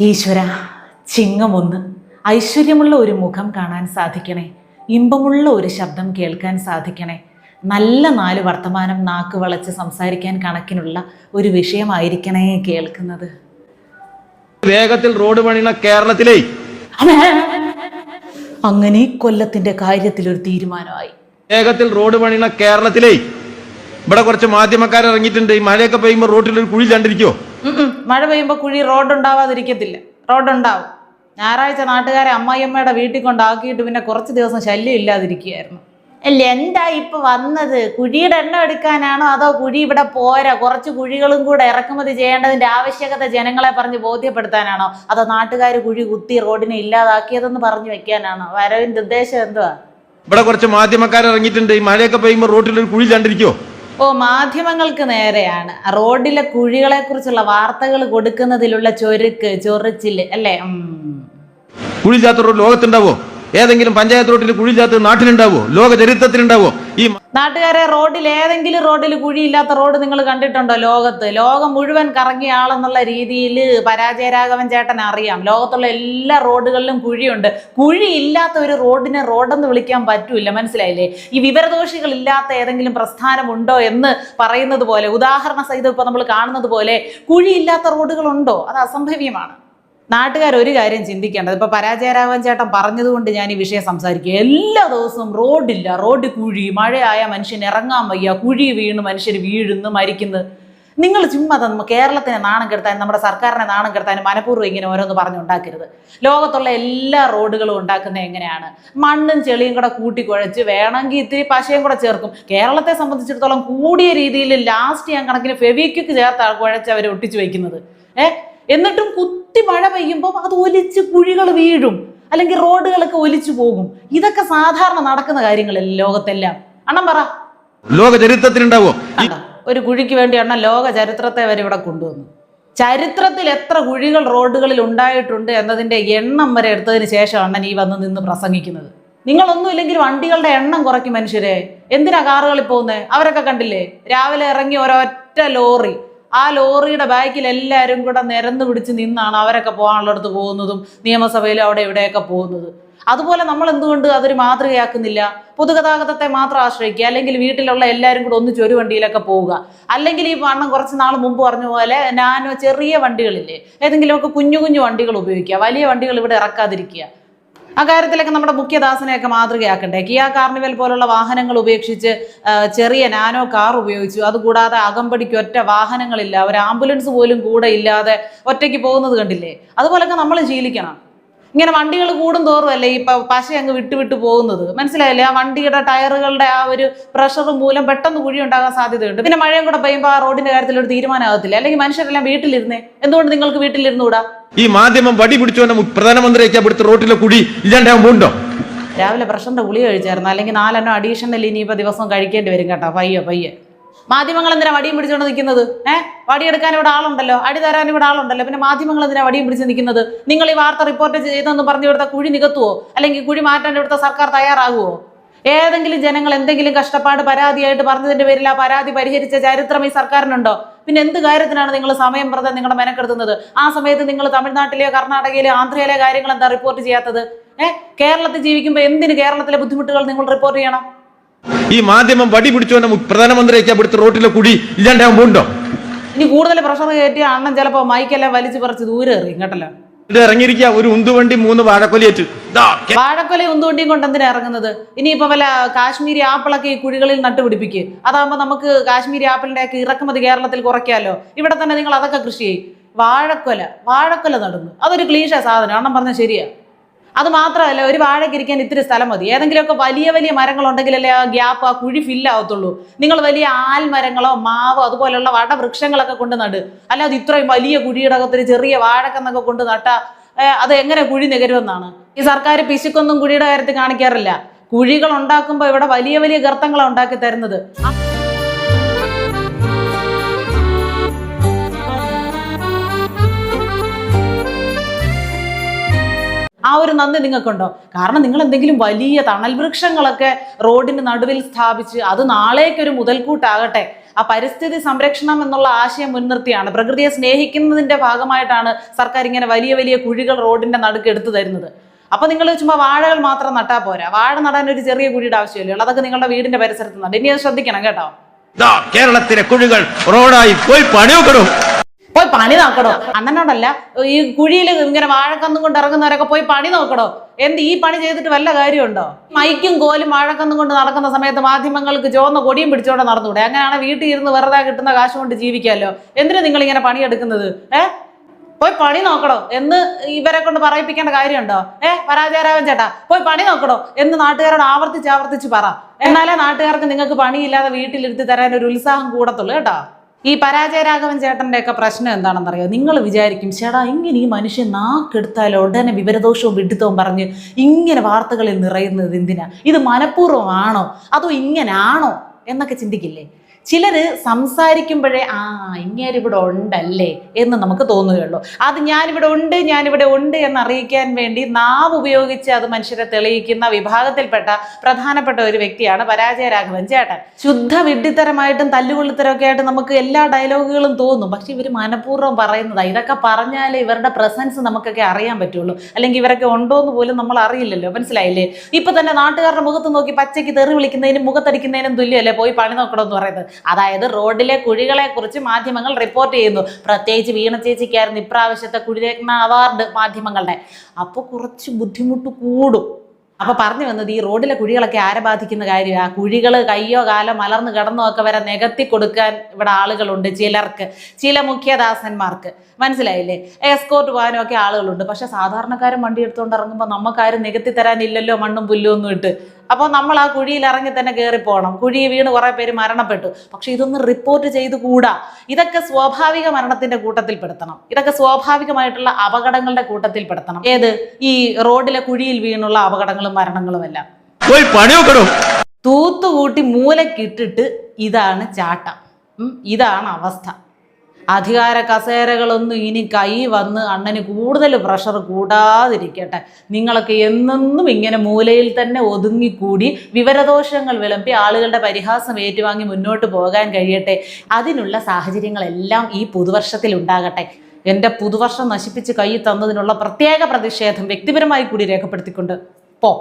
ഈശ്വര ചിങ്ങമൊന്ന്. ഐശ്വര്യമുള്ള ഒരു മുഖം കാണാൻ സാധിക്കണേ. ഇമ്പമുള്ള ഒരു ശബ്ദം കേൾക്കാൻ സാധിക്കണേ. നല്ല നാല് വർത്തമാനം നാക്ക് വളച്ച് സംസാരിക്കാൻ കണക്കിനുള്ള ഒരു വിഷയമായിരിക്കണേ കേൾക്കുന്നത്. വേഗത്തിൽ റോഡ് പണിയണ കേരളത്തിലെ. അങ്ങനെ കൊല്ലത്തിന്റെ കാര്യത്തിൽ ഒരു തീരുമാനമായി. വേഗത്തിൽ റോഡ് പണിയണ കേരളത്തിലെ. ഇവിടെ കുറച്ച് മാധ്യമക്കാർ ഇറങ്ങിയിട്ടുണ്ട്. ഈ മഴയൊക്കെ പെയ്യുമ്പോൾ റോട്ടിൽ ഒരു കുഴി കണ്ടിരിക്കോ. മഴ പെയ്യുമ്പോൾ കുഴി റോഡ് ഉണ്ടാവാതിരിക്കത്തില്ല റോഡ് ഉണ്ടാവും ഞായറാഴ്ച നാട്ടുകാരെ അമ്മായിയമ്മയുടെ വീട്ടിൽ കൊണ്ടാക്കിയിട്ട് പിന്നെ കുറച്ച് ദിവസം ശല്യം ഇല്ലാതിരിക്കുകയായിരുന്നു. അല്ല എന്താ ഇപ്പൊ വന്നത്? കുഴിയുടെ എണ്ണം എടുക്കാനാണോ അതോ കുഴി ഇവിടെ പോരാ? കുറച്ച് കുഴികളും കൂടെ ഇറക്കുമതി ചെയ്യേണ്ടതിന്റെ ആവശ്യകത ജനങ്ങളെ പറഞ്ഞ് ബോധ്യപ്പെടുത്താനാണോ? അതോ നാട്ടുകാർ കുഴി കുത്തി റോഡിനെ ഇല്ലാതാക്കിയതെന്ന് പറഞ്ഞു വെക്കാനാണോ? വരവിന്റെ ഉദ്ദേശം എന്തുവാ? ഇവിടെ കുറച്ച് മാധ്യമക്കാർ ഇറങ്ങിയിട്ടുണ്ട്. ഈ മഴയൊക്കെ പെയ്യുമ്പോൾ റോട്ടിൽ ഒരു കുഴി കണ്ടിരിക്കോ ഓ മാധ്യമങ്ങൾക്ക് നേരെയാണ്. റോഡിലെ കുഴികളെ കുറിച്ചുള്ള വാർത്തകൾ കൊടുക്കുന്നതിലുള്ള ചൊരുക്ക് ചൊറിച്ചിൽ അല്ലേ. കുഴിയില്ലാത്ത റോഡ് ലോകത്തുണ്ടാവോ? ഏതെങ്കിലും പഞ്ചായത്ത് റോട്ടിൽ കുഴിയില്ലാത്ത നാട്ടിലുണ്ടാവോ? ലോക ചരിത്രത്തിലുണ്ടാവോ? ഈ നാട്ടുകാരെ റോഡിൽ ഏതെങ്കിലും റോഡിൽ കുഴിയില്ലാത്ത റോഡ് നിങ്ങൾ കണ്ടിട്ടുണ്ടോ ലോകത്ത്? ലോകം മുഴുവൻ കറങ്ങിയ ആളെന്നുള്ള രീതിയിൽ പരാജയരാഘവൻ ചേട്ടൻ അറിയാം. ലോകത്തുള്ള എല്ലാ റോഡുകളിലും കുഴിയുണ്ട്. കുഴിയില്ലാത്ത ഒരു റോഡിനെ റോഡെന്ന് വിളിക്കാൻ പറ്റൂല മനസ്സിലായില്ലേ? ഈ വിവരദോഷികൾ ഇല്ലാത്ത ഏതെങ്കിലും പ്രസ്ഥാനമുണ്ടോ എന്ന് പറയുന്നത് പോലെ ഉദാഹരണ സഹിതം ഇപ്പൊ നമ്മൾ കാണുന്നത് പോലെ കുഴിയില്ലാത്ത റോഡുകളുണ്ടോ? അത് അസംഭവ്യമാണ്. നാട്ടുകാർ ഒരു കാര്യം ചിന്തിക്കേണ്ടത് ഇപ്പൊ പരാജയരാഘവൻ ചേട്ടൻ പറഞ്ഞതുകൊണ്ട് ഞാൻ ഈ വിഷയം സംസാരിക്കുക എല്ലാ ദിവസവും റോഡില്ല. റോഡ് കുഴി മഴയായ മനുഷ്യൻ ഇറങ്ങാൻ വയ്യ. കുഴി വീണ് മനുഷ്യർ വീഴുന്നു മരിക്കുന്നു. നിങ്ങൾ ചുമ്മാ തന്നു കേരളത്തിനെ നാണം കെടുത്താനും നമ്മുടെ സർക്കാരിനെ നാണം കെടുത്താനും മനഃപൂർവം ഇങ്ങനെ ഓരോന്ന് പറഞ്ഞുണ്ടാക്കരുത് ലോകത്തുള്ള എല്ലാ റോഡുകളും ഉണ്ടാക്കുന്നത് എങ്ങനെയാണ്? മണ്ണും ചെളിയും കൂടെ കൂട്ടിക്കുഴച്ച് വേണമെങ്കിൽ ഇത്തിരി പശയും കൂടെ ചേർക്കും. കേരളത്തെ സംബന്ധിച്ചിടത്തോളം കൂടിയ രീതിയിൽ ലാസ്റ്റ് ഞാൻ കണക്കിന് ഫെവിക്യുക്ക് ചേർത്ത് കുഴച്ച് അവർ ഒട്ടിച്ചു വയ്ക്കുന്നത്. ഏ? എന്നിട്ടും കുത്തി മഴ പെയ്യുമ്പോൾ അത് ഒലിച്ച് കുഴികൾ വീഴും. അല്ലെങ്കിൽ റോഡുകളൊക്കെ ഒലിച്ചു പോകും. ഇതൊക്കെ സാധാരണ നടക്കുന്ന കാര്യങ്ങളല്ലേ ലോകത്തെല്ലാം. അണ്ണം പറ. ലോക ചരിത്രത്തിലുണ്ടാവോ? കണ്ടോ? ഒരു കുഴിക്ക് വേണ്ടി അണ്ണൻ ലോക ചരിത്രത്തെ വരെ ഇവിടെ കൊണ്ടുവന്നു. ചരിത്രത്തിൽ എത്ര കുഴികൾ റോഡുകളിൽ ഉണ്ടായിട്ടുണ്ട് എന്നതിന്റെ എണ്ണം വരെ എടുത്തതിന് ശേഷം അണ്ണൻ ഈ വന്ന് നിന്ന് പ്രസംഗിക്കുന്നത്. നിങ്ങളൊന്നും ഇല്ലെങ്കിൽ വണ്ടികളുടെ എണ്ണം കുറയ്ക്കും മനുഷ്യരെ. എന്തിനാ കാറുകളിൽ പോകുന്നത് അവരൊക്കെ കണ്ടില്ലേ? രാവിലെ ഇറങ്ങി ഒരൊറ്റ ലോറി. ആ ലോറിയുടെ ബാക്കിൽ എല്ലാവരും കൂടെ നിരന്ന് പിടിച്ച് നിന്നാണ് അവരൊക്കെ പോകാനുള്ളടത്ത് പോകുന്നതും നിയമസഭയിലും അവിടെ ഇവിടെയൊക്കെ പോകുന്നത്. അതുപോലെ നമ്മൾ എന്തുകൊണ്ട് അതൊരു മാതൃകയാക്കുന്നില്ല? പൊതുഗതാഗതത്തെ മാത്രം ആശ്രയിക്കുക അല്ലെങ്കിൽ വീട്ടിലുള്ള എല്ലാവരും കൂടെ ഒന്നിച്ച് ഒരു വണ്ടിയിലൊക്കെ പോവുക. അല്ലെങ്കിൽ ഈ വണ്ണം കുറച്ച് നാൾ മുമ്പ് പറഞ്ഞ പോലെ നാനോ ചെറിയ വണ്ടികളില്ലേ? ഏതെങ്കിലുമൊക്കെ കുഞ്ഞു കുഞ്ഞു വണ്ടികൾ ഉപയോഗിക്കുക. വലിയ വണ്ടികൾ ഇവിടെ ഇറക്കാതിരിക്കുക. ആ കാര്യത്തിലൊക്കെ നമ്മുടെ മുഖ്യദാസനെയൊക്കെ മാതൃകയാക്കണ്ടേ? കിയ കാർണിവൽ പോലുള്ള വാഹനങ്ങൾ ഉപേക്ഷിച്ച് ചെറിയ നാനോ കാർ ഉപയോഗിച്ചു. അതുകൂടാതെ അകമ്പടിക്ക് ഒറ്റ വാഹനങ്ങളില്ല. ഒരു ആംബുലൻസ് പോലും കൂടെ ഇല്ലാതെ ഒറ്റയ്ക്ക് പോകുന്നത് കണ്ടില്ലേ? അതുപോലൊക്കെ നമ്മൾ ശീലിക്കണം. ഇങ്ങനെ വണ്ടികൾ കൂടും തോറുമല്ലേ ഈ പശ അങ്ങ് വിട്ട് വിട്ട് പോകുന്നത്? മനസ്സിലായില്ലേ? ആ വണ്ടിയുടെ ടയറുകളുടെ ആ ഒരു പ്രഷർ മൂലം പെട്ടെന്ന് കുഴി ഉണ്ടാകാൻ സാധ്യതയുണ്ട്. പിന്നെ മഴയും കൂടെ പെയ്യുമ്പോൾ ആ റോഡിന്റെ കാര്യത്തിൽ ഒരു തീരുമാനമാകത്തില്ല. അല്ലെങ്കിൽ മനുഷ്യരെല്ലാം വീട്ടിലിരുന്നേ. എന്തുകൊണ്ട് നിങ്ങൾക്ക് വീട്ടിലിരുന്നുകൂടാ ഈ മാധ്യമം വടി പിടിച്ചോന്നെ പ്രധാനമന്ത്രിയൊക്കെ അവിടുത്തെ റോട്ടിലെ കുഴി ഇല്ലാണ്ടാകാൻ പോകുന്നുണ്ടോ രാവിലെ പ്രഷറിന്റെ ഗുളി കഴിച്ചായിരുന്നു. അല്ലെങ്കിൽ നാലെണ്ണം അഡീഷണൽ ഇനിയിപ്പോൾ ദിവസം കഴിക്കേണ്ടി വരും കേട്ടോ. പയ്യെ പയ്യെ. മാധ്യമങ്ങൾ എന്തിനാ വടിയും പിടിച്ചുകൊണ്ട് നിൽക്കുന്നത്? ഏഹ് വടിയെടുക്കാൻ ഇവിടെ ആളുണ്ടല്ലോ അടി തരാൻ ഇവിടെ ആളുണ്ടല്ലോ പിന്നെ മാധ്യമങ്ങൾ എന്തിനാ വടിയും പിടിച്ച് നിൽക്കുന്നത്? നിങ്ങൾ ഈ വാർത്ത റിപ്പോർട്ട് ചെയ്തെന്ന് പറഞ്ഞ് ഇവിടുത്തെ കുഴി നികത്തുവോ? അല്ലെങ്കിൽ കുഴി മാറ്റാൻ ഇവിടുത്തെ സർക്കാർ തയ്യാറാകുമോ ഏതെങ്കിലും ജനങ്ങൾ എന്തെങ്കിലും കഷ്ടപ്പാട് പരാതിയായിട്ട് പറഞ്ഞതിന്റെ പേരിൽ ആ പരാതി പരിഹരിച്ച ചരിത്രം ഈ സർക്കാരിനുണ്ടോ? പിന്നെ എന്ത് കാര്യത്തിനാണ് നിങ്ങൾ സമയം വെറുതെ നിങ്ങളുടെ മെനക്കെടുത്തുന്നത്? ആ സമയത്ത് നിങ്ങൾ തമിഴ്നാട്ടിലെയോ കർണാടകയിലെയോ ആന്ധ്രയിലെ കാര്യങ്ങൾ എന്താ റിപ്പോർട്ട് ചെയ്യാത്തത്? ഏഹ് കേരളത്തിൽ ജീവിക്കുമ്പോൾ എന്തിന് കേരളത്തിലെ ബുദ്ധിമുട്ടുകൾ നിങ്ങൾ റിപ്പോർട്ട് ചെയ്യണം? ഈ മാധ്യമം വടി പിടിച്ചോന്നെ പ്രധാനമന്ത്രിയൊക്കെ ഇവിടുത്തെ റോട്ടിലെ കുടി ഇല്ലാണ്ടാകാൻ പോകുന്നുണ്ടോ ഇനി കൂടുതൽ പ്രഷർ കയറ്റി അണ്ണൻ ചിലപ്പോ മൈക്കെല്ലാം വലിച്ചു പറിച്ച് ദൂരെ എറിയും കേട്ടല്ലോ? ഇത് ഇറങ്ങിയിരിക്കുക ഒരു ഉന്തുവണ്ടി മൂന്ന് വാഴക്കൊലയേറ്റ്. വാഴക്കൊല ഉന്തുവണ്ടിയും കൊണ്ട് എന്തിനാ ഇറങ്ങുന്നത്? ഇനിയിപ്പോ വല്ല കാശ്മീരി ആപ്പിളൊക്കെ ഈ കുഴികളിൽ നട്ടുപിടിപ്പിക്കുക അതാകുമ്പോ നമുക്ക് കാശ്മീരി ആപ്പിളിന്റെ ഒക്കെ ഇറക്കുമതി കേരളത്തിൽ കുറയ്ക്കാലോ. ഇവിടെ തന്നെ നിങ്ങൾ അതൊക്കെ കൃഷി ചെയ്യും. വാഴക്കൊല വാഴക്കൊല നടുന്നു. അതൊരു ക്ലീശ സാധനം അണ്ണം പറഞ്ഞ ശരിയാ. അത് മാത്രമല്ല ഒരു വാഴയ്ക്ക് ഇരിക്കാൻ ഇത്തിരി സ്ഥലം മതി. ഏതെങ്കിലുമൊക്കെ വലിയ വലിയ മരങ്ങൾ ഉണ്ടെങ്കിലല്ലേ ആ ഗ്യാപ്പ് ആ കുഴി ഫില്ലാവത്തുള്ളൂ നിങ്ങൾ വലിയ ആൽമരങ്ങളോ മാവോ അതുപോലെയുള്ള വടവൃക്ഷങ്ങളൊക്കെ കൊണ്ട് നട്. അല്ലാതെ ഇത്രയും വലിയ കുഴിയുടെ അകത്തൊരു ചെറിയ വാഴക്കെന്നൊക്കെ കൊണ്ട് നട്ട അത് എങ്ങനെ കുഴി നികരുമെന്നാണ്. ഈ സർക്കാർ പിശുക്കൊന്നും കുഴിയുടെ കാര്യത്തിൽ കാണിക്കാറില്ല. കുഴികൾ ഉണ്ടാക്കുമ്പോൾ ഇവിടെ വലിയ വലിയ ഗർത്തങ്ങളാണ് ഉണ്ടാക്കി തരുന്നത്. ആ ഒരു നന്ദി നിങ്ങൾക്കുണ്ടോ? കാരണം നിങ്ങൾ എന്തെങ്കിലും വലിയ തണൽ വൃക്ഷങ്ങളൊക്കെ റോഡിന് നടുവിൽ സ്ഥാപിച്ച് അത് നാളേക്കൊരു മുതൽക്കൂട്ടാകട്ടെ. ആ പരിസ്ഥിതി സംരക്ഷണം എന്നുള്ള ആശയം മുൻനിർത്തിയാണ്. പ്രകൃതിയെ സ്നേഹിക്കുന്നതിന്റെ ഭാഗമായിട്ടാണ് സർക്കാർ ഇങ്ങനെ വലിയ വലിയ കുഴികൾ റോഡിന്റെ നടുക്ക് എടുത്തു തരുന്നത്. അപ്പൊ നിങ്ങൾ ചുമ്മാ വാഴകൾ മാത്രം നട്ടാ പോരാ. വാഴ നടാൻ ഒരു ചെറിയ കുഴിയുടെ ആവശ്യമില്ല? അതൊക്കെ നിങ്ങളുടെ വീടിന്റെ പരിസരത്ത് നട്ട് ഇനി അത് ശ്രദ്ധിക്കണം കേട്ടോ. കേരളത്തിലെ കുഴികൾ റോഡായി പോയി പണി നോക്കണോ പോയി പണി നോക്കണോ അണ്ണനോടല്ല ഈ കുഴിയിൽ ഇങ്ങനെ വാഴക്കന്നും കൊണ്ട് ഇറങ്ങുന്നവരൊക്കെ പോയി പണി നോക്കണോ എന്ത് ഈ പണി ചെയ്തിട്ട് വല്ല കാര്യമുണ്ടോ? മൈക്കും കോലും വാഴക്കന്നും കൊണ്ട് നടക്കുന്ന സമയത്ത് മാധ്യമങ്ങൾക്ക് ചുവന്ന കൊടിയും പിടിച്ചോണ്ട് നടന്നുകൂടെ? അങ്ങനെയാണ് വീട്ടിൽ ഇരുന്ന് വെറുതെ കിട്ടുന്ന കാശ് കൊണ്ട് ജീവിക്കാമല്ലോ എന്തിനാ നിങ്ങൾ ഇങ്ങനെ പണിയെടുക്കുന്നത് ഏ? പോയി പണി നോക്കണോ എന്ന് ഇവരെ കൊണ്ട് പറയിപ്പിക്കേണ്ട കാര്യമുണ്ടോ? ഏ? പരാജയരാവൻ ചേട്ടാ പോയി പണി നോക്കണോ എന്ന് നാട്ടുകാരോട് ആവർത്തിച്ച് ആവർത്തിച്ച് പറ. എന്നാലേ നാട്ടുകാർക്ക് നിങ്ങൾക്ക് പണിയില്ലാതെ വീട്ടിലിരുത്തി തരാൻ ഒരു ഉത്സാഹം കൂടത്തുള്ളൂ കേട്ടോ. ഈ പരാജയരാഘവൻ ചേട്ടന്റെ ഒക്കെ പ്രശ്നം എന്താണെന്നറിയോ? നിങ്ങൾ വിചാരിക്കും ചേട്ടാ ഇങ്ങനെ ഈ മനുഷ്യൻ നാക്കെടുത്താലോ ഉടനെ വിവരദോഷവും വിഡിത്തവും പറഞ്ഞ് ഇങ്ങനെ വാർത്തകളിൽ നിറയുന്നത് എന്തിനാ? ഇത് മനഃപൂർവമാണോ? അതോ ഇങ്ങനാണോ? എന്നൊക്കെ ചിന്തിക്കില്ലേ? ചിലര് സംസാരിക്കുമ്പോഴേ ആ ഇങ്ങേരിവിടെ ഉണ്ടല്ലേ? എന്ന് നമുക്ക് തോന്നുകയുള്ളൂ. അത് ഞാനിവിടെ ഉണ്ട് ഞാനിവിടെ ഉണ്ട് എന്ന് അറിയിക്കാൻ വേണ്ടി നാവ് ഉപയോഗിച്ച് അത് മനുഷ്യരെ തെളിയിക്കുന്ന വിഭാഗത്തിൽപ്പെട്ട പ്രധാനപ്പെട്ട ഒരു വ്യക്തിയാണ് പരാജയരാഘവൻ ചേട്ടൻ. ശുദ്ധ വിഡ്ഢിത്തരമായിട്ടും തല്ലുകൊള്ളിത്തരമൊക്കെ ആയിട്ട് നമുക്ക് എല്ലാ ഡയലോഗുകളും തോന്നും. പക്ഷെ ഇവർ മനഃപൂർവം പറയുന്നതാണ് ഇതൊക്കെ പറഞ്ഞാലേ ഇവരുടെ പ്രസൻസ് നമുക്കൊക്കെ അറിയാൻ പറ്റുള്ളൂ. അല്ലെങ്കിൽ ഇവരൊക്കെ ഉണ്ടോ എന്ന് പോലും നമ്മൾ അറിയില്ലല്ലോ. മനസ്സിലായില്ലേ? ഇപ്പൊ തന്നെ നാട്ടുകാരുടെ മുഖത്ത് നോക്കി പച്ചയ്ക്ക് തെറി വിളിക്കുന്നതിനും മുഖത്തടിക്കുന്നതിനും തുല്യമല്ലേ പോയി പണി നോക്കണമെന്ന് പറയുന്നത്? അതായത് റോഡിലെ കുഴികളെ കുറിച്ച് മാധ്യമങ്ങൾ റിപ്പോർട്ട് ചെയ്യുന്നു. പ്രത്യേകിച്ച് വീണ ചേച്ചിക്കായിരുന്നു ഇപ്രാവശ്യത്തെ കുഴിരത്ന അവാർഡ് മാധ്യമങ്ങളുടെ. അപ്പോൾ കുറച്ച് ബുദ്ധിമുട്ട് കൂടും. അപ്പൊ പറഞ്ഞു വന്നത് ഈ റോഡിലെ കുഴികളൊക്കെ ആരെ ബാധിക്കുന്ന കാര്യമാണ് ആ കുഴികൾ കയ്യോ കാലോ മലർന്നു കിടന്നോ ഒക്കെ വരെ നികത്തി കൊടുക്കാൻ ഇവിടെ ആളുകളുണ്ട് ചിലർക്ക്. ചില മുഖ്യദാസന്മാർക്ക്. മനസ്സിലായില്ലേ? എസ്കോർട്ട് പോകാനും ഒക്കെ ആളുകളുണ്ട്. പക്ഷെ സാധാരണക്കാരൻ വണ്ടി എടുത്തുകൊണ്ട് ഇറങ്ങുമ്പോൾ നമുക്കാരും നികത്തി തരാനില്ലല്ലോ മണ്ണും പുല്ലും ഒന്നും ഇട്ട്. അപ്പോൾ നമ്മൾ ആ കുഴിയിൽ ഇറങ്ങി തന്നെ കയറി പോകണം. കുഴി വീണ് കുറേ പേര് മരണപ്പെട്ടു. പക്ഷെ ഇതൊന്നും റിപ്പോർട്ട് ചെയ്ത് കൂടാ. ഇതൊക്കെ സ്വാഭാവിക മരണത്തിന്റെ കൂട്ടത്തിൽ പെടുത്തണം ഇതൊക്കെ സ്വാഭാവികമായിട്ടുള്ള അപകടങ്ങളുടെ കൂട്ടത്തിൽ പെടുത്തണം ഏത്? ഈ റോഡിലെ കുഴിയിൽ വീണുള്ള അപകടങ്ങളും മരണങ്ങളും എല്ലാം. തൂത്തുകൂട്ടി മൂലക്കിട്ടിട്ട് ഇതാണ് ചാട്ടം. ഇതാണ് അവസ്ഥ. അധികാര കസേരകളൊന്നും ഇനി കൈ വന്ന് അണ്ണന് കൂടുതൽ പ്രഷർ കൂടാതിരിക്കട്ടെ. നിങ്ങളൊക്കെ എന്നെന്നും ഇങ്ങനെ മൂലയിൽ തന്നെ ഒതുങ്ങിക്കൂടി വിവരദോഷങ്ങൾ വിളമ്പി ആളുകളുടെ പരിഹാസം ഏറ്റുവാങ്ങി മുന്നോട്ട് പോകാൻ കഴിയട്ടെ. അതിനുള്ള സാഹചര്യങ്ങളെല്ലാം ഈ പുതുവർഷത്തിൽ ഉണ്ടാകട്ടെ. എന്റെ പുതുവർഷം നശിപ്പിച്ച് കൈ തന്നതിനുള്ള പ്രത്യേക പ്രതിഷേധം വ്യക്തിപരമായി കൂടി രേഖപ്പെടുത്തിക്കൊണ്ട് പോ.